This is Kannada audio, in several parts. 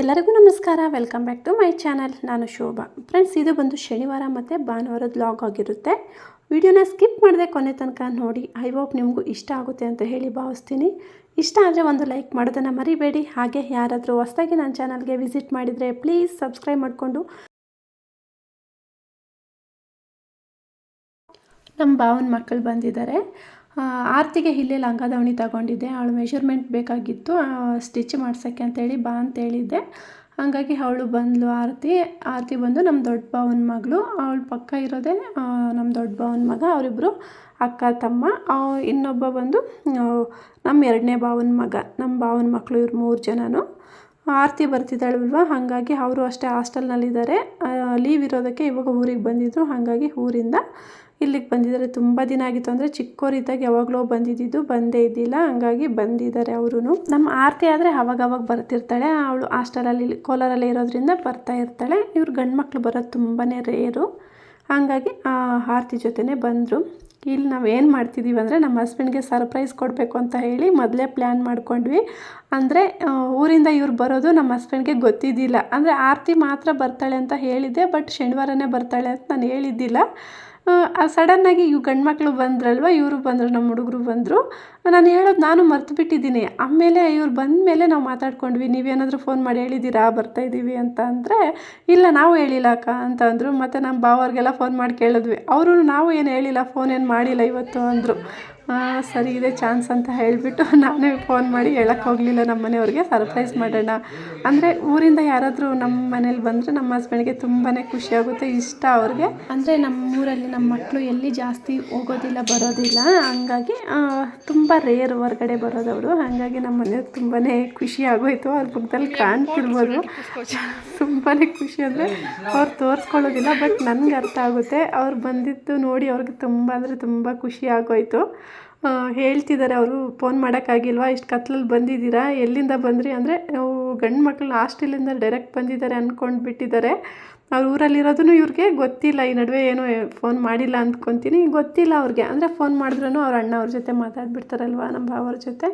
ಎಲ್ಲರಿಗೂ ನಮಸ್ಕಾರ. Welcome back to my channel ನಾನು ಶೋಭಾ. ಫ್ರೆಂಡ್ಸ್ ಇದು ಬಂದು ಶನಿವಾರ ಮತ್ತು ಭಾನುವಾರದ ಲಾಗ್ ಆಗಿರುತ್ತೆ. ವಿಡಿಯೋನ ಸ್ಕಿಪ್ ಮಾಡಿದೆ ಕೊನೆ ತನಕ ನೋಡಿ. ಐ ಹೋಪ್ ನಿಮಗೂ ಇಷ್ಟ ಆಗುತ್ತೆ ಅಂತ ಹೇಳಿ ಭಾವಿಸ್ತೀನಿ. ಇಷ್ಟ ಆದರೆ ಒಂದು ಲೈಕ್ ಮಾಡೋದನ್ನು ಮರಿಬೇಡಿ. ಹಾಗೆ ಯಾರಾದರೂ ಹೊಸದಾಗಿ ನನ್ನ ಚಾನಲ್ಗೆ ವಿಸಿಟ್ ಮಾಡಿದರೆ ಪ್ಲೀಸ್ ಸಬ್ಸ್ಕ್ರೈಬ್ ಮಾಡಿಕೊಂಡು. ನಮ್ಮ ಭಾವನ ಮಕ್ಕಳು ಬಂದಿದ್ದಾರೆ. ಆರ್ತಿಗೆ ಇಲ್ಲೇ ಲಂಗ ದಾವಣಿ ತಗೊಂಡಿದ್ದೆ. ಅವಳು ಮೆಷರ್ಮೆಂಟ್ ಬೇಕಾಗಿತ್ತು. ಸ್ಟಿಚ್ ಮಾಡ್ಸೋಕ್ಕೆ ಅಂತೇಳಿ ಬಾ ಅಂತ ಹೇಳಿದ್ದೆ ಹಾಗಾಗಿ ಅವಳು ಬಂದಳು ಆರತಿ. ಆರತಿ ಬಂದು ನಮ್ಮ ದೊಡ್ಡ ಭಾವನ ಮಗಳು. ಅವಳು ಪಕ್ಕ ಇರೋದೇ ನಮ್ಮ ದೊಡ್ಡ ಭಾವನ ಮಗ ಅವರಿಬ್ಬರು ಅಕ್ಕ, ತಮ್ಮ. ಇನ್ನೊಬ್ಬ ಬಂದು ನಮ್ಮ ಎರಡನೇ ಭಾವನ ಮಗ, ನಮ್ಮ ಭಾವನ ಮಕ್ಕಳು ಇವ್ರು ಮೂರು ಜನನು. ಆರತಿ ಬರ್ತಿದ್ದಾಳಲ್ವ? ಹಾಗಾಗಿ ಅವರು ಅಷ್ಟೇ ಹಾಸ್ಟೆಲ್ನಲ್ಲಿದ್ದಾರೆ ಲೀವ್ ಇರೋದಕ್ಕೆ ಇವಾಗ ಊರಿಗೆ ಬಂದಿದ್ದರು ಹಾಗಾಗಿ ಊರಿಂದ ಇಲ್ಲಿಗೆ ಬಂದಿದ್ದಾರೆ. ತುಂಬ ದಿನ ಆಗಿತ್ತು ಅಂದರೆ ಚಿಕ್ಕೋರಿದ್ದಾಗ ಯಾವಾಗಲೋ ಬಂದಿದ್ದಿದ್ದು, ಬಂದೇ ಇದ್ದಿಲ್ಲ. ಹಂಗಾಗಿ ಬಂದಿದ್ದಾರೆ ಅವರು ನಮ್ಮ ಆರತಿ ಆದರೆ ಅವಾಗವಾಗ ಅವಾಗ ಬರ್ತಿರ್ತಾಳೆ. ಅವಳು ಹಾಸ್ಟೆಲಲ್ಲಿ, ಕೋಲಾರಲ್ಲಿ ಇರೋದ್ರಿಂದ ಬರ್ತಾ ಇರ್ತಾಳೆ. ಇವ್ರು ಗಂಡು ಮಕ್ಕಳು ಬರೋದು ತುಂಬಾ ರೇರು. ಹಾಗಾಗಿ ಆರತಿ ಜೊತೆನೇ ಬಂದರು. ಇಲ್ಲಿ ನಾವು ಏನು ಮಾಡ್ತಿದ್ದೀವಿ ಅಂದರೆ ನಮ್ಮ ಹಸ್ಬೆಂಡ್ಗೆ ಸರ್ಪ್ರೈಸ್ ಕೊಡಬೇಕು ಅಂತ ಹೇಳಿ ಮೊದಲೇ ಪ್ಲ್ಯಾನ್ ಮಾಡ್ಕೊಂಡ್ವಿ. ಅಂದರೆ ಊರಿಂದ ಇವ್ರು ಬರೋದು ನಮ್ಮ ಹಸ್ಬೆಂಡ್ಗೆ ಗೊತ್ತಿದ್ದಿಲ್ಲ. ಅಂದರೆ ಆರತಿ ಮಾತ್ರ ಬರ್ತಾಳೆ ಅಂತ ಹೇಳಿದ್ದೆ, ಬಟ್ ಶನಿವಾರನೇ ಬರ್ತಾಳೆ ಅಂತ ನಾನು ಹೇಳಿದ್ದಿಲ್ಲ. ಸಡನ್ನಾಗಿ ಇವು ಗಂಡು ಮಕ್ಕಳು ಬಂದ್ರಲ್ವ ಇವರು ಬಂದರು ನಮ್ಮ ಹುಡುಗರು ಬಂದರು. ನಾನು ಹೇಳೋದು ನಾನು ಮರ್ತು ಬಿಟ್ಟಿದ್ದೀನಿ. ಆಮೇಲೆ ಇವ್ರು ಬಂದ ಮೇಲೆ ನಾವು ಮಾತಾಡ್ಕೊಂಡ್ವಿ, ನೀವೇನಾದರೂ ಫೋನ್ ಮಾಡಿ ಹೇಳಿದ್ದೀರಾ, ಬರ್ತಾ ಇದ್ದೀವಿ ಅಂತ ಅಂದರೆ, ಇಲ್ಲ ನಾವು ಹೇಳಿಲ್ಲ ಅಕ್ಕ ಅಂತ ಅಂದರು. ಮತ್ತು ನಮ್ಮ ಭಾವವ್ರಿಗೆಲ್ಲ ಫೋನ್ ಮಾಡಿ ಕೇಳಿದ್ವಿ. ಅವರು ನಾವು ಏನು ಹೇಳಿಲ್ಲ ಫೋನ್ ಏನು ಮಾಡಿಲ್ಲ ಇವತ್ತು ಅಂದರು. ಸರಿ, ಇದೆ ಚಾನ್ಸ್ ಅಂತ ಹೇಳಿಬಿಟ್ಟು ನಾನೇ ಫೋನ್ ಮಾಡಿ ಹೇಳಕ್ಕೆ ಹೋಗಲಿಲ್ಲ ನಮ್ಮ ಮನೆಯವ್ರಿಗೆ. ಸರ್ಪ್ರೈಸ್ ಮಾಡೋಣ. ಅಂದರೆ ಊರಿಂದ ಯಾರಾದರೂ ನಮ್ಮ ಮನೇಲಿ ಬಂದರೆ ನಮ್ಮ ಹಸ್ಬೆಂಡ್ಗೆ ತುಂಬಾ ಖುಷಿಯಾಗುತ್ತೆ ಇಷ್ಟ ಅವ್ರಿಗೆ. ಅಂದರೆ ನಮ್ಮ ಊರಲ್ಲಿ ನಮ್ಮ ಮಕ್ಕಳು ಎಲ್ಲಿ ಜಾಸ್ತಿ ಹೋಗೋದಿಲ್ಲ, ಬರೋದಿಲ್ಲ. ಹಂಗಾಗಿ ತುಂಬ ರೇರ್ ಹೊರಗಡೆ ಬರೋದವರು. ಹಾಗಾಗಿ ನಮ್ಮ ಮನೆಯವ್ರಿಗೆ ತುಂಬಾ ಖುಷಿ ಆಗೋಯ್ತು. ಅವ್ರ ಮುಖದಲ್ಲಿ ಕಾಣ್ತಿರ್ಬೋದು. ತುಂಬಾ ಖುಷಿ ಅಂದರೆ ಅವ್ರು ತೋರಿಸ್ಕೊಳ್ಳೋದಿಲ್ಲ ಬಟ್ ನನಗೆ ಅರ್ಥ ಆಗುತ್ತೆ. ಅವ್ರು ಬಂದಿದ್ದು ನೋಡಿ ಅವ್ರಿಗೆ ತುಂಬ ಅಂದರೆ ತುಂಬ ಖುಷಿ ಆಗೋಯ್ತು. ಹೇಳ್ತಿದ್ದಾರೆ ಅವರು, ಫೋನ್ ಮಾಡೋಕ್ಕಾಗಿಲ್ವಾ? ಇಷ್ಟು ಕತ್ಲಲ್ಲಿ ಬಂದಿದ್ದೀರಾ? ಎಲ್ಲಿಂದ ಬಂದ್ರಿ? ಅಂದರೆ, ನಾವು ಗಂಡು ಮಕ್ಕಳು ಹಾಸ್ಟೆಲಿಂದ ಡೈರೆಕ್ಟ್ ಬಂದಿದ್ದಾರೆ ಅಂದ್ಕೊಂಡು ಬಿಟ್ಟಿದ್ದಾರೆ. ಅವ್ರ ಊರಲ್ಲಿರೋದನ್ನು ಇವ್ರಿಗೆ ಗೊತ್ತಿಲ್ಲ. ಈ ನಡುವೆ ಏನು ಫೋನ್ ಮಾಡಿಲ್ಲ ಅಂದ್ಕೊತೀನಿ ಗೊತ್ತಿಲ್ಲ ಅವ್ರಿಗೆ. ಅಂದರೆ, ಫೋನ್ ಮಾಡಿದ್ರೂ ಅವ್ರ ಅಣ್ಣ ಅವ್ರ ಜೊತೆ ಮಾತಾಡ್ಬಿಡ್ತಾರಲ್ವ, ನಮ್ಮ ಭಾವರ ಜೊತೆ?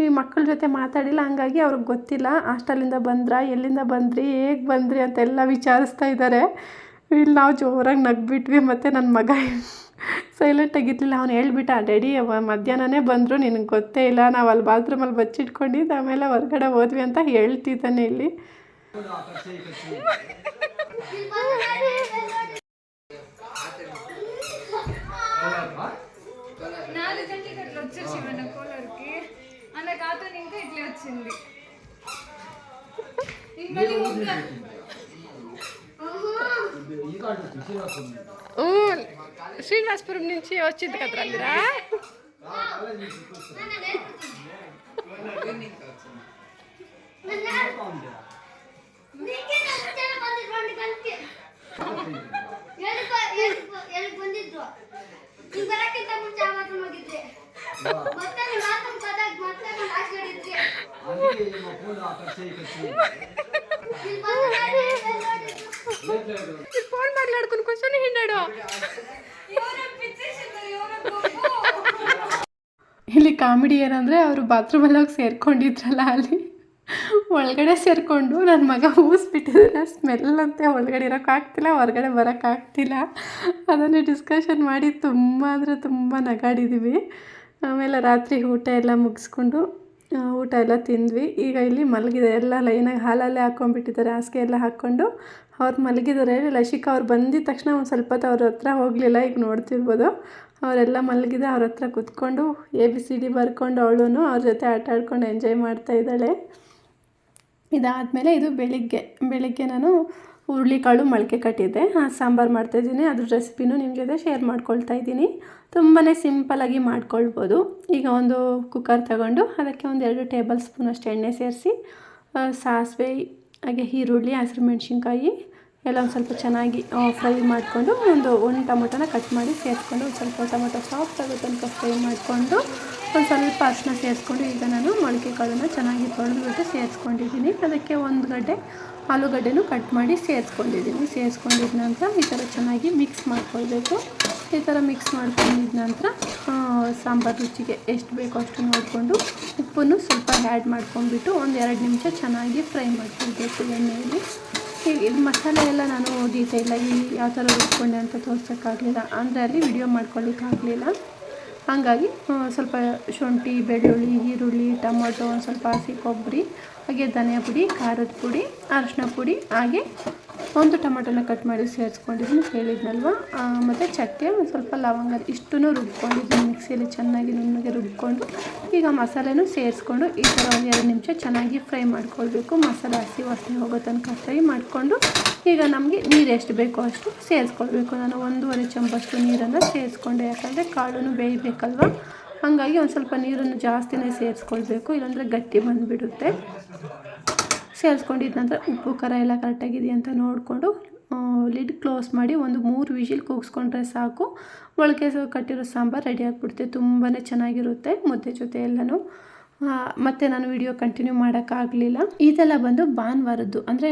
ಈ ಮಕ್ಕಳ ಜೊತೆ ಮಾತಾಡಿಲ್ಲ. ಹಂಗಾಗಿ ಅವ್ರಿಗೆ ಗೊತ್ತಿಲ್ಲ. ಹಾಸ್ಟೆಲಿಂದ ಬಂದ್ರಾ? ಎಲ್ಲಿಂದ ಬಂದ್ರಿ? ಹೇಗೆ ಬಂದ್ರಿ ಅಂತೆಲ್ಲ ವಿಚಾರಿಸ್ತಾ ಇದ್ದಾರೆ ಇಲ್ಲಿ ನಾವು ಜೋರಾಗಿ ನಗ್ಬಿಟ್ವಿ ಮತ್ತು ನನ್ನ ಮಗ ಸೈಲೆಂಟ್ ಆಗಿರ್ಲಿಲ್ಲ ಅವ್ನು ಹೇಳ್ಬಿಟ್ಟ ಡ್ಯಾಡಿ ಅವ ಮಧ್ಯಾಹ್ನನೇ ಬಂದರು ನಿನಗೆ ಗೊತ್ತೇ ಇಲ್ಲ ನಾವು ಅಲ್ಲಿ ಬಾತ್ರೂಮಲ್ಲಿ ಬಚ್ಚಿಟ್ಕೊಂಡಿದ್ದು ಆಮೇಲೆ ಹೊರಗಡೆ ಹೋದ್ವಿ ಅಂತ ಹೇಳ್ತಿದ್ದಾನೆ ಇಲ್ಲಿ నాలుగు గంటలకు అట్లా వచ్చేసి మన కోలర్కి అన్న కాతో ఇంకా ఇట్లా వచ్చింది ఇంకా నీ ముగ్గురు శ్రీనివాసపురం నుంచి వచ్చింది కదరా మీరా ಬಂದಿದ್ರು ನೀವು ಬರಕ್ಕಿಂತ ಮುಂಚೆ ಆ ಮಾತ್ರ ಹೋಗಿದ್ದೆ ಮತ್ತೆ మాట్లాడుకుని కూర్చొని ఉన్నాడు ఎవరో పిచ్చేసిందో ఎవరో ಇಲ್ಲಿ ಕಾಮಿಡಿ ಏನಂದರೆ ಅವರು ಬಾತ್ರೂಮಲ್ಲಿ ಹೋಗಿ ಸೇರ್ಕೊಂಡಿದ್ರಲ್ಲ ಅಲ್ಲಿ ಒಳಗಡೆ ಸೇರಿಕೊಂಡು ನನ್ನ ಮಗ ಊಸ್ಬಿಟ್ಟಿದ್ದಾನೆ ಸ್ಮೆಲ್ ಅಂತೆ ಒಳಗಡೆ ಇರೋಕ್ಕಾಗ್ತಿಲ್ಲ ಹೊರಗಡೆ ಬರೋಕ್ಕಾಗ್ತಿಲ್ಲ ಅದನ್ನೇ ಡಿಸ್ಕಷನ್ ಮಾಡಿ ತುಂಬ ಅಂದರೆ ತುಂಬ ನಗಾಡಿದ್ದೀವಿ ಆಮೇಲೆ ರಾತ್ರಿ ಊಟ ಎಲ್ಲ ಮುಗಿಸ್ಕೊಂಡು ಆ, ಊಟ ಎಲ್ಲ ತಿಂದ್ವಿ. ಈಗ ಇಲ್ಲಿ ಮಲಗಿದೆ. ಎಲ್ಲ ಲೈನಾಗಿ ಹಾಲಲ್ಲೇ ಹಾಕ್ಕೊಂಡ್ಬಿಟ್ಟಿದ್ದಾರೆ. ಹಾಸಿಗೆ ಎಲ್ಲ ಹಾಕ್ಕೊಂಡು ಅವ್ರು ಮಲಗಿದ್ದಾರೆ. ಲಶಿಕಾ ಅವ್ರು ಬಂದಿದ ತಕ್ಷಣ ಒಂದು ಸ್ವಲ್ಪ ಹೊತ್ತು ಅವ್ರ ಹತ್ರ ಹೋಗಲಿಲ್ಲ. ಈಗ ನೋಡ್ತಿರ್ಬೋದು. ಅವರೆಲ್ಲ ಮಲಗಿದೆ. ಅವ್ರ ಹತ್ರ ಕುತ್ಕೊಂಡು ಎ ಬಿ ಸಿ ಡಿ ಬರ್ಕೊಂಡು ಅವಳು ಅವ್ರ ಜೊತೆ ಆಟ ಆಡ್ಕೊಂಡು ಎಂಜಾಯ್ ಮಾಡ್ತಾ ಇದ್ದಾಳೆ. ಇದಾದಮೇಲೆ ಇದು ಬೆಳಿಗ್ಗೆ. ಬೆಳಿಗ್ಗೆ ನಾನು ಹುರುಳಿಕಾಳು ಮೊಳಕೆ ಕಟ್ಟಿದ್ದೆ. ಸಾಂಬಾರು ಮಾಡ್ತಾಯಿದ್ದೀನಿ ಅದ್ರ ರೆಸಿಪಿನೂ ನಿಮ್ಮ ಜೊತೆ ಶೇರ್ ಮಾಡ್ಕೊಳ್ತಾ ಇದ್ದೀನಿ. ತುಂಬಾ ಸಿಂಪಲಾಗಿ ಮಾಡ್ಕೊಳ್ಬೋದು. ಈಗ ಒಂದು ಕುಕ್ಕರ್ ತಗೊಂಡು ಅದಕ್ಕೆ ಒಂದು ಎರಡು ಟೇಬಲ್ ಸ್ಪೂನ್ ಅಷ್ಟು ಎಣ್ಣೆ ಸೇರಿಸಿ ಸಾಸಿವೆ, ಹಾಗೆ ಈರುಳ್ಳಿ, ಹಸಿರು ಮೆಣಸಿನ್ಕಾಯಿ ಎಲ್ಲ ಒಂದು ಸ್ವಲ್ಪ ಚೆನ್ನಾಗಿ ಫ್ರೈ ಮಾಡಿಕೊಂಡು ಒಂದು ಒಂದು ಟೊಮೊಟೊನ ಕಟ್ ಮಾಡಿ ಸೇರಿಸ್ಕೊಂಡು ಒಂದು ಸ್ವಲ್ಪ ಟೊಮೊಟೊ ಸಾಫ್ಟ್ ಆಗೋ ತನಕ ಫ್ರೈ ಮಾಡಿಕೊಂಡು ಒಂದು ಸ್ವಲ್ಪ ಅರಿಶಿನ ಸೇರಿಸ್ಕೊಂಡು ಈಗ ನಾನು ಮೊಳಕೆ ಕಾಳನ್ನು ಚೆನ್ನಾಗಿ ತೊಳೆದ್ಬಿಟ್ಟು ಸೇರಿಸ್ಕೊಂಡಿದ್ದೀನಿ. ಅದಕ್ಕೆ ಒಂದು ಗಡ್ಡೆ ಆಲೂಗಡ್ಡೆನೂ ಕಟ್ ಮಾಡಿ ಸೇರಿಸ್ಕೊಂಡಿದ್ದೀನಿ. ಸೇರಿಸ್ಕೊಂಡಿದ ನಂತರ ಈ ಥರ ಚೆನ್ನಾಗಿ ಮಿಕ್ಸ್ ಮಾಡ್ಕೊಳ್ಬೇಕು. ಈ ಥರ ಮಿಕ್ಸ್ ಮಾಡ್ಕೊಂಡಿದ ನಂತರ ಸಾಂಬಾರು ರುಚಿಗೆ ಎಷ್ಟು ಬೇಕೋ ಅಷ್ಟು ನೋಡಿಕೊಂಡು ಉಪ್ಪನ್ನು ಸ್ವಲ್ಪ ಆ್ಯಡ್ ಮಾಡ್ಕೊಂಡ್ಬಿಟ್ಟು ಒಂದು ಎರಡು ನಿಮಿಷ ಚೆನ್ನಾಗಿ ಫ್ರೈ ಮಾಡ್ಕೊಳ್ಬೇಕು ಎಣ್ಣೆಯಲ್ಲಿ. ಇದು ಮಸಾಲೆ ಎಲ್ಲ ನಾನು ಡೀಟೇಲಾಗಿ ಯಾವ ಥರ ರುಚ್ಕೊಂಡೆ ಅಂತ ತೋರ್ಸೋಕ್ಕಾಗಲಿಲ್ಲ. ಅಂದರೆ ಅಲ್ಲಿ ವಿಡಿಯೋ ಮಾಡ್ಕೊಳ್ಳಿಕ್ಕಾಗಲಿಲ್ಲ. ಹಾಗಾಗಿ ಸ್ವಲ್ಪ ಶುಂಠಿ, ಬೆಳ್ಳುಳ್ಳಿ, ಈರುಳ್ಳಿ, ಟೊಮೊಟೊ, ಒಂದು ಸ್ವಲ್ಪ ಹಸಿ ಕೊಬ್ಬರಿ, ಹಾಗೆ ಧನಿಯಾ ಪುಡಿ, ಖಾರದ ಪುಡಿ ಅರಿಶಿನ ಪುಡಿ, ಹಾಗೆ ಒಂದು ಟೊಮೊಟೊನ ಕಟ್ ಮಾಡಿ ಸೇರಿಸ್ಕೊಂಡಿದ್ದೀನಿ, ಹೇಳಿದ್ನಲ್ವ? ಮತ್ತು ಚಕ್ಕೆ, ಒಂದು ಸ್ವಲ್ಪ ಲವಂಗ, ಇಷ್ಟನ್ನು ರುಬ್ಕೊಂಡಿದ್ದೀನಿ, ಮಿಕ್ಸಿಯಲ್ಲಿ ಚೆನ್ನಾಗಿ ನುಣ್ಣಗೆ ರುಬ್ಕೊಂಡು, ಈಗ ಮಸಾಲೆನೂ ಸೇರಿಸ್ಕೊಂಡು, ಈ ಥರ ಒಂದು ಎರಡು ನಿಮಿಷ ಚೆನ್ನಾಗಿ ಫ್ರೈ ಮಾಡ್ಕೊಳ್ಬೇಕು. ಮಸಾಲೆ ಹಸಿ ವಾಸನೆ ಹೋಗೋ ತನಕ ಫ್ರೈ ಮಾಡಿಕೊಂಡು ಈಗ ನಮಗೆ ನೀರು ಎಷ್ಟು ಬೇಕೋ ಅಷ್ಟು ಸೇರಿಸ್ಕೊಳ್ಬೇಕು. ನಾನು ಒಂದೂವರೆ ಚಮಚಷ್ಟು ನೀರನ್ನು ಸೇರಿಸ್ಕೊಂಡೆ. ಯಾಕಂದರೆ ಕಾಳು ಬೇಯಬೇಕಲ್ವ? ಹಾಗಾಗಿ ಒಂದು ಸ್ವಲ್ಪ ನೀರನ್ನು ಜಾಸ್ತಿನೇ ಸೇರಿಸ್ಕೊಳ್ಬೇಕು. ಇಲ್ಲಾಂದರೆ ಗಟ್ಟಿ ಬಂದುಬಿಡುತ್ತೆ. ಸೇರಿಸ್ಕೊಂಡಿದ್ದ ನಂತರ ಉಪ್ಪು, ಖಾರ ಎಲ್ಲ ಕರೆಕ್ಟಾಗಿದೆಯಾ ಅಂತ ನೋಡಿಕೊಂಡು ಲಿಡ್ ಕ್ಲೋಸ್ ಮಾಡಿ ಒಂದು ಮೂರು ವಿಷಿಲ್ ಕೂಗಿಸ್ಕೊಂಡ್ರೆ ಸಾಕು. ಮೊಳಕೆ ಕಟ್ಟಿರೋ ಸಾಂಬಾರು ರೆಡಿ ಆಗಿಬಿಡುತ್ತೆ. ತುಂಬಾ ಚೆನ್ನಾಗಿರುತ್ತೆ ಮುದ್ದೆ ಜೊತೆ ಎಲ್ಲನೂ. ಮತ್ತು ನಾನು ವಿಡಿಯೋ ಕಂಟಿನ್ಯೂ ಮಾಡೋಕ್ಕಾಗಲಿಲ್ಲ. ಇದೆಲ್ಲ ಬಂದು ಭಾನುವಾರದ್ದು, ಅಂದರೆ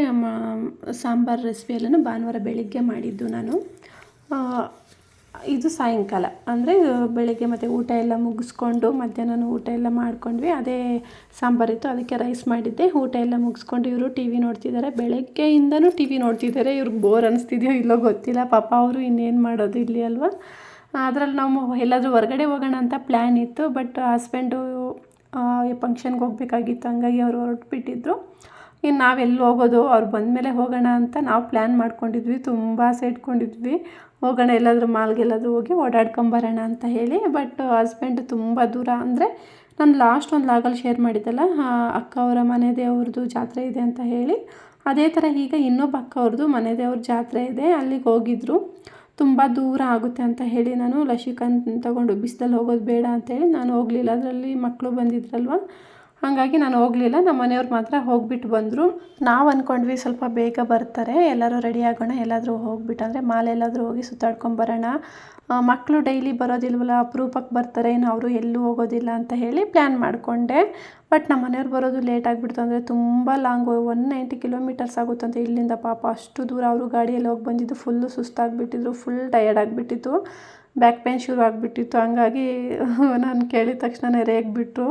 ಸಾಂಬಾರು ರೆಸಿಪಿಯಲ್ಲೂ ಭಾನುವಾರ ಬೆಳಿಗ್ಗೆ ಮಾಡಿದ್ದು ನಾನು. ಇದು ಸಾಯಂಕಾಲ, ಅಂದರೆ ಬೆಳಗ್ಗೆ ಮತ್ತು ಊಟ ಎಲ್ಲ ಮುಗಿಸ್ಕೊಂಡು, ಮಧ್ಯಾಹ್ನ ಊಟ ಎಲ್ಲ ಮಾಡ್ಕೊಂಡ್ವಿ. ಅದೇ ಸಾಂಬಾರಿತ್ತು ಅದಕ್ಕೆ ರೈಸ್ ಮಾಡಿದ್ದೆ. ಊಟ ಎಲ್ಲ ಮುಗಿಸ್ಕೊಂಡು ಇವರು ಟಿ ವಿ ನೋಡ್ತಿದ್ದಾರೆ. ಬೆಳಗ್ಗೆಯಿಂದನೂ ಟಿ ವಿ ನೋಡ್ತಿದ್ದಾರೆ. ಇವ್ರಿಗೆ ಬೋರ್ ಅನಿಸ್ತಿದೆಯೋ ಇಲ್ಲೋ ಗೊತ್ತಿಲ್ಲ. ಪಾಪ ಅವರು ಇನ್ನೇನು ಮಾಡೋದು ಇಲ್ಲಿ ಅಲ್ವಾ? ಅದರಲ್ಲಿ ನಾವು ಎಲ್ಲಾದರೂ ಹೊರಗಡೆ ಹೋಗೋಣ ಅಂತ ಪ್ಲ್ಯಾನ್ ಇತ್ತು ಬಟ್ ಹಸ್ಬೆಂಡು ಫಂಕ್ಷನ್ಗೆ ಹೋಗ್ಬೇಕಾಗಿತ್ತು, ಹಂಗಾಗಿ ಅವರು ಹೊರಟ್ಬಿಟ್ಟಿದ್ರು. ಇನ್ನು ನಾವೆಲ್ಲಿ ಹೋಗೋದು, ಅವ್ರು ಬಂದಮೇಲೆ ಹೋಗೋಣ ಅಂತ ನಾವು ಪ್ಲ್ಯಾನ್ ಮಾಡ್ಕೊಂಡಿದ್ವಿ, ತುಂಬ ಆಸೆ ಇಟ್ಕೊಂಡಿದ್ವಿ. ಹೋಗೋಣ, ಎಲ್ಲಾದರೂ ಮಾಲ್ಗೆಲ್ಲಾದರೂ ಹೋಗಿ ಓಡಾಡ್ಕೊಂಬರೋಣ ಅಂತ ಹೇಳಿ ಬಟ್ ಹಸ್ಬೆಂಡ್ ತುಂಬ ದೂರ ಅಂದರೆ ನಾನು ಲಾಸ್ಟ್ ಒಂದು ಲಾಗಲ್ಲಿ ಶೇರ್ ಮಾಡಿದ್ದಲ್ಲ ಅಕ್ಕ ಅವರ ಮನೆ ದೇವ್ರದ್ದು ಜಾತ್ರೆ ಇದೆ ಅಂತ ಹೇಳಿ, ಅದೇ ಥರ ಈಗ ಇನ್ನೊಬ್ಬ ಅಕ್ಕ ಅವ್ರದ್ದು ಮನೆ ದೇವ್ರ ಜಾತ್ರೆ ಇದೆ, ಅಲ್ಲಿಗೆ ಹೋಗಿದ್ರು. ತುಂಬ ದೂರ ಆಗುತ್ತೆ ಅಂತ ಹೇಳಿ ನಾನು ಲಸಿಕನ್ ತಗೊಂಡು ಬಿಸಿಲಲ್ಲಿ ಹೋಗೋದು ಬೇಡ ಅಂತೇಳಿ ನಾನು ಹೋಗಲಿಲ್ಲ. ಅದರಲ್ಲಿ ಮಕ್ಕಳು ಬಂದಿದ್ರಲ್ವ? ಹಾಗಾಗಿ ನಾನು ಹೋಗಲಿಲ್ಲ. ನಮ್ಮ ಮನೆಯವ್ರು ಮಾತ್ರ ಹೋಗ್ಬಿಟ್ಟು ಬಂದರು. ನಾವು ಅಂದ್ಕೊಂಡ್ವಿ ಸ್ವಲ್ಪ ಬೇಗ ಬರ್ತಾರೆ. ಎಲ್ಲರೂ ರೆಡಿ ಆಗೋಣ. ಎಲ್ಲಾದರೂ ಹೋಗ್ಬಿಟ್ಟು ಅಂದರೆ ಹೋಗಿ ಸುತ್ತಾಡ್ಕೊಂಬರೋಣ ಮಕ್ಕಳು ಡೈಲಿ ಬರೋದಿಲ್ವಲ್ಲ, ಅಪರೂಪಕ್ಕೆ ಬರ್ತಾರೆ, ಇನ್ನು ಅವರು ಎಲ್ಲೂ ಹೋಗೋದಿಲ್ಲ ಅಂತ ಹೇಳಿ ಪ್ಲ್ಯಾನ್ ಮಾಡಿಕೊಂಡೆ. ಬಟ್ ನಮ್ಮ ಮನೆಯವ್ರು ಬರೋದು ಲೇಟ್ ಆಗಿಬಿಡ್ತು ಅಂದರೆ ತುಂಬ ಲಾಂಗ್ ಒನ್ ನೈಂಟಿ ಕಿಲೋಮೀಟರ್ಸ್ ಆಗುತ್ತಂತೆ ಇಲ್ಲಿಂದ ಪಾಪ. ಅಷ್ಟು ದೂರ ಅವರು ಗಾಡಿಯಲ್ಲಿ ಹೋಗಿ ಬಂದಿದ್ದು ಫುಲ್ಲು ಸುಸ್ತಾಗಿಬಿಟ್ಟಿದ್ರು ಫುಲ್ ಟಯರ್ಡ್ ಆಗಿಬಿಟ್ಟಿತ್ತು. ಬ್ಯಾಕ್ ಪೇನ್ ಶುರು ಆಗಿಬಿಟ್ಟಿತ್ತು. ಹಂಗಾಗಿ ನಾನು ಕೇಳಿದ ತಕ್ಷಣ ರೇಗ್ಬಿಟ್ರು.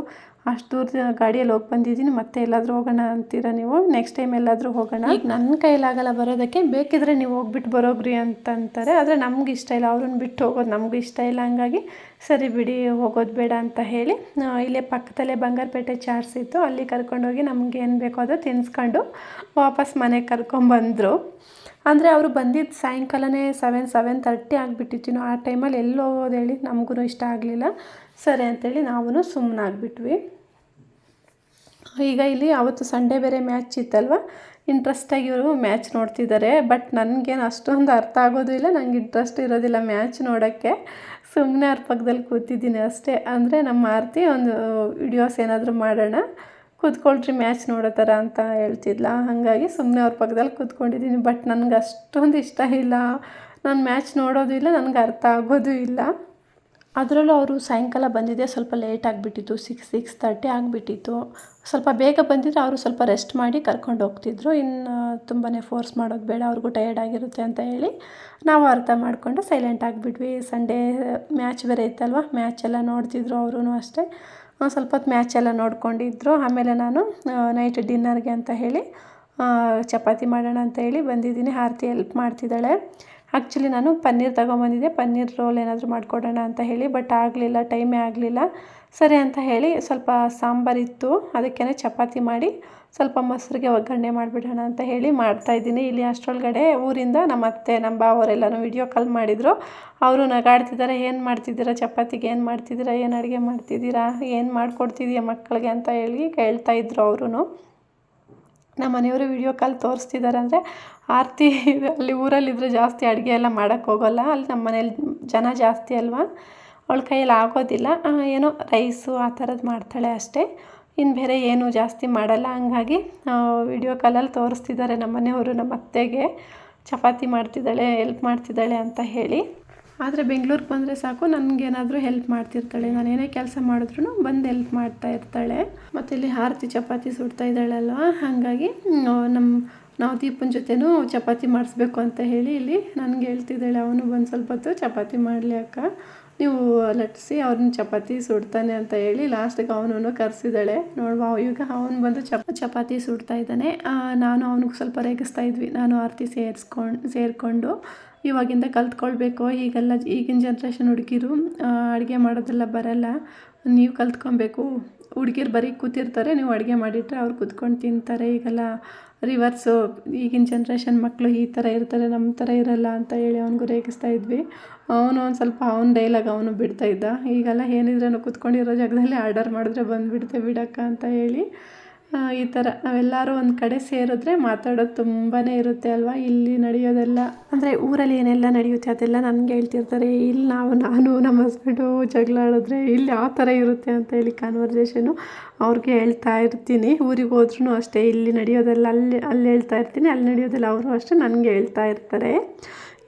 ಅಷ್ಟು ದೂರದ ಗಾಡಿಯಲ್ಲಿ ಹೋಗಿ ಬಂದಿದ್ದೀನಿ. ಮತ್ತೆ ಎಲ್ಲಾದರೂ ಹೋಗೋಣ ಅಂತೀರಾ ನೀವು? ನೆಕ್ಸ್ಟ್ ಟೈಮ್ ಎಲ್ಲಾದರೂ ಹೋಗೋಣ? ನನ್ನ ಕೈಲಾಗಲ್ಲ ಬರೋದಕ್ಕೆ ಬೇಕಿದ್ರೆ ನೀವು ಹೋಗ್ಬಿಟ್ಟು ಬರೋಗ್ರಿ ಅಂತಂತಾರೆ. ಆದರೆ ನಮ್ಗೆ ಇಷ್ಟ ಇಲ್ಲ. ಅವ್ರನ್ನ ಬಿಟ್ಟು ಹೋಗೋದು ನಮ್ಗೆ ಇಷ್ಟ ಇಲ್ಲ. ಹಂಗಾಗಿ ಸರಿ ಬಿಡಿ, ಹೋಗೋದು ಬೇಡ ಅಂತ ಹೇಳಿ ಇಲ್ಲೇ ಪಕ್ಕದಲ್ಲೇ ಬಂಗಾರಪೇಟೆ ಚಾರ್ಸ್ ಇತ್ತು. ಅಲ್ಲಿ ಕರ್ಕೊಂಡೋಗಿ ನಮ್ಗೆ ಏನು ಬೇಕೋ ಅದು ತಿನ್ಸ್ಕೊಂಡು ವಾಪಸ್ ಮನೆಗೆ ಕರ್ಕೊಂಬಂದರು. ಅಂದರೆ ಅವರು ಬಂದಿದ್ದು ಸಾಯಂಕಾಲನೇ ಸೆವೆನ್ ಸೆವೆನ್ ತರ್ಟಿ ಆಗಿಬಿಟ್ಟಿತ್ತು. ಆ ಟೈಮಲ್ಲಿ ಎಲ್ಲಿ ಹೋಗೋದು ಹೇಳಿ ನಮಗೂ ಇಷ್ಟ ಆಗಲಿಲ್ಲ. ಸರಿ ಅಂತೇಳಿ ನಾವೂ ಸುಮ್ಮನಾಗ್ಬಿಟ್ವಿ ಈಗ ಇಲ್ಲಿ ಅವತ್ತು ಸಂಡೇ ಬೇರೆ ಮ್ಯಾಚ್ ಇತ್ತಲ್ವ? ಇಂಟ್ರೆಸ್ಟಾಗಿ ಇವರು ಮ್ಯಾಚ್ ನೋಡ್ತಿದ್ದಾರೆ. ಬಟ್ ನನಗೇನು ಅಷ್ಟೊಂದು ಅರ್ಥ ಆಗೋದು ಇಲ್ಲ. ನಂಗೆ ಇಂಟ್ರೆಸ್ಟ್ ಇರೋದಿಲ್ಲ ಮ್ಯಾಚ್ ನೋಡೋಕ್ಕೆ. ಸುಮ್ಮನೆ ಅವ್ರ ಪಕ್ಕದಲ್ಲಿ ಕೂತಿದ್ದೀನಿ ಅಷ್ಟೇ. ಅಂದರೆ ನಮ್ಮ ಆರತಿ ಒಂದು ವಿಡಿಯೋಸ್ ಏನಾದರೂ ಮಾಡೋಣ. ಕೂತ್ಕೊಳ್ರಿ ಮ್ಯಾಚ್ ನೋಡೋ ಥರ ಅಂತ ಹೇಳ್ತಿದ್ಲ. ಹಾಗಾಗಿ ಸುಮ್ಮನೆ ಅವ್ರ ಪಕ್ಕದಲ್ಲಿ ಕೂತ್ಕೊಂಡಿದ್ದೀನಿ. ಬಟ್ ನನಗೆ ಅಷ್ಟೊಂದು ಇಷ್ಟ ಇಲ್ಲ. ನಾನು ಮ್ಯಾಚ್ ನೋಡೋದು ಇಲ್ಲ. ನನಗೆ ಅರ್ಥ ಆಗೋದು ಇಲ್ಲ. ಅದರಲ್ಲೂ ಅವರು ಸಾಯಂಕಾಲ ಬಂದಿದ್ದೆ ಸ್ವಲ್ಪ ಲೇಟ್ ಆಗಿಬಿಟ್ಟಿತ್ತು ಸಿಕ್ಸ್ ಸಿಕ್ಸ್ ತರ್ಟಿ ಆಗಿಬಿಟ್ಟಿತ್ತು. ಸ್ವಲ್ಪ ಬೇಗ ಬಂದಿದ್ದರೆ ಅವರು ಸ್ವಲ್ಪ ರೆಸ್ಟ್ ಮಾಡಿ ಕರ್ಕೊಂಡು ಹೋಗ್ತಿದ್ರು. ಇನ್ನು ತುಂಬಾ ಫೋರ್ಸ್ ಮಾಡೋದು ಬೇಡ, ಅವ್ರಿಗೂ ಟಯರ್ಡ್ ಆಗಿರುತ್ತೆ ಅಂತ ಹೇಳಿ ನಾವು ಅರ್ಥ ಮಾಡಿಕೊಂಡು ಸೈಲೆಂಟ್ ಆಗಿಬಿಟ್ವಿ. ಸಂಡೇ ಮ್ಯಾಚ್ ಬೇರೆ ಇತ್ತಲ್ವ? ಮ್ಯಾಚ್ ಎಲ್ಲ ನೋಡ್ತಿದ್ರು ಅವರೂ ಅಷ್ಟೇ. ಸ್ವಲ್ಪ ಹೊತ್ತು ಮ್ಯಾಚ್ ಎಲ್ಲ ನೋಡ್ಕೊಂಡಿದ್ರು. ಆಮೇಲೆ ನಾನು ನೈಟ್ ಡಿನ್ನರ್ಗೆ ಅಂತ ಹೇಳಿ ಚಪಾತಿ ಮಾಡೋಣ ಅಂತ ಹೇಳಿ ಬಂದಿದ್ದೀನಿ. ಆರತಿ ಹೆಲ್ಪ್ ಮಾಡ್ತಿದ್ದಾಳೆ. ಆ್ಯಕ್ಚುಲಿ ನಾನು ಪನ್ನೀರ್ ತಗೊಂಬಂದಿದ್ದೆ. ಪನ್ನೀರ್ ರೋಲ್ ಏನಾದರೂ ಮಾಡಿಕೊಡೋಣ ಅಂತ ಹೇಳಿ ಬಟ್ ಆಗಲಿಲ್ಲ ಟೈಮೇ ಆಗಲಿಲ್ಲ. ಸರಿ ಅಂತ ಹೇಳಿ ಸ್ವಲ್ಪ ಸಾಂಬಾರಿತ್ತು ಅದಕ್ಕೇ ಚಪಾತಿ ಮಾಡಿ ಸ್ವಲ್ಪ ಮೊಸರಿಗೆ ಒಗ್ಗರಣೆ ಮಾಡಿಬಿಡೋಣ ಅಂತ ಹೇಳಿ ಮಾಡ್ತಾಯಿದ್ದೀನಿ ಇಲ್ಲಿ ಅಷ್ಟರೊಳಗಡೆ ಊರಿಂದ ನಮ್ಮ ಅತ್ತೆ, ನಮ್ಮ ಬಾವರೆಲ್ಲನೂ ವಿಡಿಯೋ ಕಾಲ್ ಮಾಡಿದರು. ಅವರು ನಗಾಡ್ತಿದ್ದಾರೆ, ಏನು ಮಾಡ್ತಿದ್ದೀರಾ? ಚಪಾತಿಗೆ ಏನು ಮಾಡ್ತಿದ್ದೀರಾ? ಏನು ಅಡುಗೆ ಮಾಡ್ತಿದ್ದೀರಾ? ಏನು ಮಾಡಿಕೊಡ್ತಿದ್ದೀಯ ಮಕ್ಕಳಿಗೆ? ಅಂತ ಹೇಳಿ ಕೇಳ್ತಾ ಇದ್ರು ಅವರು ನಮ್ಮ ಮನೆಯವರು ವಿಡಿಯೋ ಕಾಲ್ ತೋರಿಸ್ತಿದ್ದಾರೆ ಅಂದರೆ ಆರತಿ ಅಲ್ಲಿ ಊರಲ್ಲಿದ್ದರೆ ಜಾಸ್ತಿ ಅಡುಗೆ ಎಲ್ಲ ಮಾಡೋಕ್ಕೆ ಹೋಗೋಲ್ಲ. ಅಲ್ಲಿ ನಮ್ಮ ಮನೇಲಿ ಜನ ಜಾಸ್ತಿ ಅಲ್ವಾ? ಅವಳ ಕೈಯಲ್ಲಿ ಆಗೋದಿಲ್ಲ. ಏನೋ ರೈಸು ಆ ಥರದ್ದು ಮಾಡ್ತಾಳೆ ಅಷ್ಟೇ. ಇನ್ನು ಬೇರೆ ಏನು ಜಾಸ್ತಿ ಮಾಡಲ್ಲ. ಹಂಗಾಗಿ ವಿಡಿಯೋ ಕಾಲಲ್ಲಿ ತೋರಿಸ್ತಿದ್ದಾರೆ ನಮ್ಮ ಮನೆಯವರು ನಮ್ಮ ಅತ್ತೆಗೆ ಚಪಾತಿ ಮಾಡ್ತಿದ್ದಾಳೆ ಹೆಲ್ಪ್ ಮಾಡ್ತಿದ್ದಾಳೆ ಅಂತ ಹೇಳಿ. ಆದರೆ ಬೆಂಗಳೂರಿಗೆ ಬಂದರೆ ಸಾಕು ನನಗೇನಾದರೂ ಹೆಲ್ಪ್ ಮಾಡ್ತಿರ್ತಾಳೆ. ನಾನು ಏನೇ ಕೆಲಸ ಮಾಡಿದ್ರು ಬಂದು ಹೆಲ್ಪ್ ಮಾಡ್ತಾ ಇರ್ತಾಳೆ. ಮತ್ತು ಇಲ್ಲಿ ಆರತಿ ಚಪಾತಿ ಸುಡ್ತಾ ಇದ್ದಾಳಲ್ವ, ಹಾಗಾಗಿ ನಮ್ಮ ನಾವು ದೀಪನ ಜೊತೆನೂ ಚಪಾತಿ ಮಾಡಿಸ್ಬೇಕು ಅಂತ ಹೇಳಿ ಇಲ್ಲಿ ನನಗೆ ಹೇಳ್ತಿದ್ದಾಳೆ. ಅವನು ಬಂದು ಸ್ವಲ್ಪ ಹೊತ್ತು ಚಪಾತಿ ಮಾಡಲಿ ಅಕ್ಕ. ನೀವು ಲಟ್ಸಿ ಅವ್ರನ್ನ ಚಪಾತಿ ಸುಡ್ತಾನೆ ಅಂತ ಹೇಳಿ ಲಾಸ್ಟಿಗೆ ಅವನನ್ನು ಕರೆಸಿದ್ದಾಳೆ. ನೋಡುವ, ಈಗ ಅವನು ಬಂದು ಚಪ, ಚಪಾತಿ ಸುಡ್ತಾ ಇದ್ದಾನೆ. ನಾನು ಅವನಿಗೆ ಸ್ವಲ್ಪ ರೇಗಿಸ್ತಾ ಇದ್ವಿ. ನಾನು ಆರತಿ ಸೇರಿಸ್ಕೊಂಡು, ಸೇರಿಕೊಂಡು. ಇವಾಗಿಂದ ಕಲ್ತ್ಕೊಳ್ಬೇಕು. ಈಗೆಲ್ಲ ಈಗಿನ ಜನ್ರೇಷನ್ ಹುಡುಗಿರು ಅಡುಗೆ ಮಾಡೋದೆಲ್ಲ ಬರಲ್ಲ. ನೀವು ಕಲ್ತ್ಕೊಬೇಕು. ಹುಡುಗಿರು ಬರೀ ಕೂತಿರ್ತಾರೆ, ನೀವು ಅಡುಗೆ ಮಾಡಿಟ್ರೆ ಅವ್ರು ಕೂತ್ಕೊಂಡು ತಿಂತಾರೆ. ಈಗೆಲ್ಲ ರಿವರ್ಸು ಈಗಿನ ಜನ್ರೇಷನ್ ಮಕ್ಕಳು ಈ ಥರ ಇರ್ತಾರೆ, ನಮ್ಮ ಥರ ಇರಲ್ಲ ಅಂತ ಹೇಳಿ ಅವ್ನಿಗೂ ರೇಗಿಸ್ತಾ ಇದ್ವಿ. ಅವನು ಒಂದು ಸ್ವಲ್ಪ, ಅವ್ನ ಡೈಲಾಗ್ ಅವನು ಬಿಡ್ತಾ ಇದ್ದ. ಈಗೆಲ್ಲ ಏನಿದ್ರೂ ಕೂತ್ಕೊಂಡಿರೋ ಜಾಗದಲ್ಲಿ ಆರ್ಡರ್ ಮಾಡಿದ್ರೆ ಬಂದುಬಿಡುತ್ತೆ ಬಿಡಕ್ಕ ಅಂತ ಹೇಳಿ. ಈ ಥರ ನಾವೆಲ್ಲರೂ ಒಂದು ಕಡೆ ಸೇರಿದ್ರೆ ಮಾತಾಡೋದು ತುಂಬಾ ಇರುತ್ತೆ ಅಲ್ವಾ? ಇಲ್ಲಿ ನಡೆಯೋದೆಲ್ಲ, ಅಂದರೆ ಊರಲ್ಲಿ ಏನೆಲ್ಲ ನಡೆಯುತ್ತೆ ಅದೆಲ್ಲ ನನಗೆ ಹೇಳ್ತಿರ್ತಾರೆ. ಇಲ್ಲಿ ನಾವು, ನಾನು, ನಮ್ಮ ಹಸ್ಬೆಂಡು ಜಗಳ ಆಡಿದ್ರೆ ಇಲ್ಲಿ ಯಾವ ಥರ ಇರುತ್ತೆ ಅಂತ ಹೇಳಿ ಕಾನ್ವರ್ಸೇಷನು ಅವ್ರಿಗೆ ಹೇಳ್ತಾ ಇರ್ತೀನಿ. ಊರಿಗೆ ಹೋದ್ರೂ ಅಷ್ಟೇ, ಇಲ್ಲಿ ನಡೆಯೋದೆಲ್ಲ ಅಲ್ಲಿ ಅಲ್ಲಿ ಹೇಳ್ತಾ ಇರ್ತೀನಿ, ಅಲ್ಲಿ ನಡೆಯೋದೆಲ್ಲ ಅವರು ಅಷ್ಟೇ ನನಗೆ ಹೇಳ್ತಾ ಇರ್ತಾರೆ.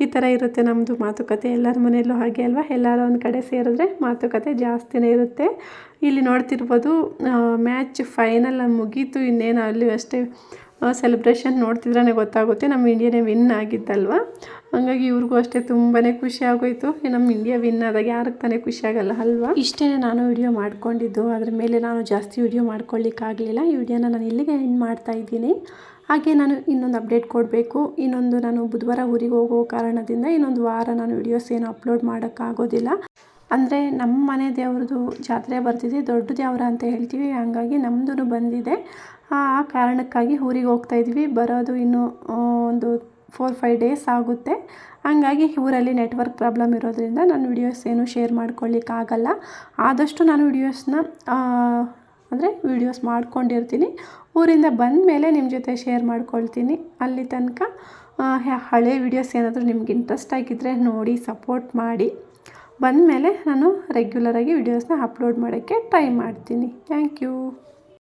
ಈ ಥರ ಇರುತ್ತೆ ನಮ್ಮದು ಮಾತುಕತೆ. ಎಲ್ಲರ ಮನೆಯಲ್ಲೂ ಹಾಗೆ ಅಲ್ವಾ? ಎಲ್ಲರೂ ಒಂದು ಕಡೆ ಸೇರಿದ್ರೆ ಮಾತುಕತೆ ಜಾಸ್ತಿನೇ ಇರುತ್ತೆ. ಇಲ್ಲಿ ನೋಡ್ತಿರ್ಬೋದು ಮ್ಯಾಚ್ ಫೈನಲ್ ಮುಗೀತು, ಇನ್ನೇನು ಅಲ್ಲಿ ಅಷ್ಟೇ ಸೆಲೆಬ್ರೇಷನ್ ನೋಡ್ತಿದ್ರೇ ಗೊತ್ತಾಗುತ್ತೆ. ನಮ್ಮ ಇಂಡಿಯಾನೇ ವಿನ್ ಆಗಿದ್ದಲ್ವ? ಹಂಗಾಗಿ ಇವ್ರಿಗೂ ಅಷ್ಟೇ ತುಂಬಾ ಖುಷಿ ಆಗೋಯ್ತು. ನಮ್ಮ ಇಂಡಿಯಾ ವಿನ್ ಆದಾಗ ಯಾರಿಗೆ ತಾನೇ ಖುಷಿ ಆಗಲ್ಲ, ಅಲ್ವಾ? ಇಷ್ಟೇ ನಾನು ವಿಡಿಯೋ ಮಾಡ್ಕೊಂಡಿದ್ದು. ಅದ್ರ ಮೇಲೆ ನಾನು ಜಾಸ್ತಿ ವಿಡಿಯೋ ಮಾಡ್ಕೊಳ್ಳಿಕ್ಕಾಗಲಿಲ್ಲ ಈ ವಿಡಿಯೋನ ನಾನು ಇಲ್ಲಿಗೆ ಎಂಡ್ ಮಾಡ್ತಾ ಇದ್ದೀನಿ. ಹಾಗೆ ನಾನು ಇನ್ನೊಂದು ಅಪ್ಡೇಟ್ ಕೊಡಬೇಕು. ಇನ್ನೊಂದು ನಾನು ಬುಧವಾರ ಊರಿಗೆ ಹೋಗೋ ಕಾರಣದಿಂದ ಇನ್ನೊಂದು ವಾರ ನಾನು ವಿಡಿಯೋಸ್ ಏನು ಅಪ್ಲೋಡ್ ಮಾಡೋಕ್ಕಾಗೋದಿಲ್ಲ. ಅಂದರೆ ನಮ್ಮ ಮನೆ ದೇವ್ರದ್ದು ಜಾತ್ರೆ ಬರ್ತಿದೆ. ದೊಡ್ಡ ದೇವರ ಅಂತ ಹೇಳ್ತೀವಿ. ಹಾಗಾಗಿ ನಮ್ಮದು ಬಂದಿದೆ. ಆ ಕಾರಣಕ್ಕಾಗಿ ಊರಿಗೆ ಹೋಗ್ತಾ ಇದ್ವಿ. ಬರೋದು ಇನ್ನೂ ಒಂದು ಫೋರ್ ಫೈವ್ ಡೇಸ್ ಆಗುತ್ತೆ. ಹಾಗಾಗಿ ಊರಲ್ಲಿ ನೆಟ್ವರ್ಕ್ ಪ್ರಾಬ್ಲಮ್ ಇರೋದರಿಂದ ನಾನು ವಿಡಿಯೋಸ್ ಏನು ಶೇರ್ ಮಾಡ್ಕೊಳ್ಳಿಕ್ಕಾಗಲ್ಲ. ಆದಷ್ಟು ನಾನು ವಿಡಿಯೋಸ್ನ ಅಂದರೆ ವೀಡಿಯೋಸ್ ಮಾಡ್ಕೊಂಡಿರ್ತೀನಿ. ಊರಿಂದ ಬಂದ ಮೇಲೆ ನಿಮ್ಮ ಜೊತೆ ಶೇರ್ ಮಾಡ್ಕೊಳ್ತೀನಿ. ಅಲ್ಲಿ ತನಕ ಹಳೆ ವೀಡಿಯೋಸ್ ಏನಾದರೂ ನಿಮ್ಗೆ ಇಂಟ್ರೆಸ್ಟ್ ಆಗಿದ್ದರೆ ನೋಡಿ ಸಪೋರ್ಟ್ ಮಾಡಿ. ಬಂದಮೇಲೆ ನಾನು ರೆಗ್ಯುಲರಾಗಿ ವೀಡಿಯೋಸ್ನ ಅಪ್ಲೋಡ್ ಮಾಡೋಕ್ಕೆ ಟ್ರೈ ಮಾಡ್ತೀನಿ. Thank you